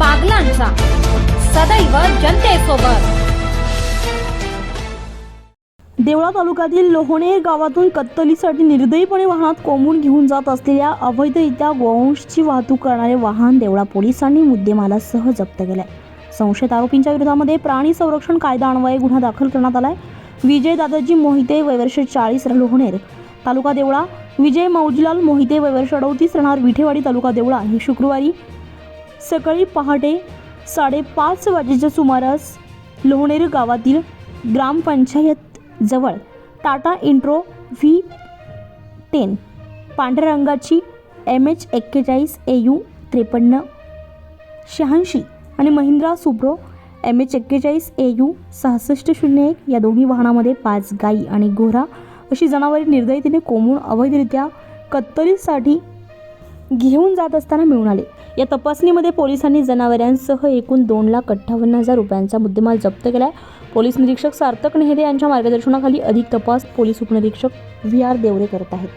बागलांचा सदैव जनतेसोबत. देवळा तालुक्यातील लोहणे गावातून कत्तलीसाठी निर्दयीपणे वाहनात कोंबून घेऊन जात असलेल्या अवैधरित्या गोवंशची वाहतूक करणारे वाहन देवळा पोलिसांनी मुद्देमालासह जप्त केलंय. संशयित आरोपींच्या विरोधामध्ये प्राणी संरक्षण कायदा अन्वये गुन्हा दाखल करण्यात आलाय. विजय दादाजी मोहिते वयवर्ष चाळीस लोहणेर. तालुका देवळा विजय मौजलाल मोहिते वयवर्ष अडौतीस राहणार विठेवाडी तालुका देवळा. हे शुक्रवारी सकाळी पहाटे साडेपाच वाजेच्या सुमारास लोहणेर गावातील ग्रामपंचायत जवळ टाटा इंट्रो व्ही टेन पांढऱ्या रंगाची एम एच एक्केचाळीस ए यू त्रेपन्न शहाऐंशी आणि महिंद्रा सुप्रो एम एच एक्केचाळीस ए यू सहासष्ट शून्य एक या दोन्ही वाहनामध्ये पाच गायी आणि घोरा अशी जनावरे निर्दयतेने कोंबून अवैधरित्या कत्तलीसाठी घेऊन जात असताना मिळून आले. या तपासणीमध्ये पोलिसांनी जनावरांसह एकूण दोन लाख अठ्ठावन्न हजार रुपयांचा मुद्देमाल जप्त केलाय. पोलीस निरीक्षक सार्थक नेहरे यांच्या मार्गदर्शनाखाली अधिक तपास पोलीस उपनिरीक्षक व्ही आर देवरे करत आहेत.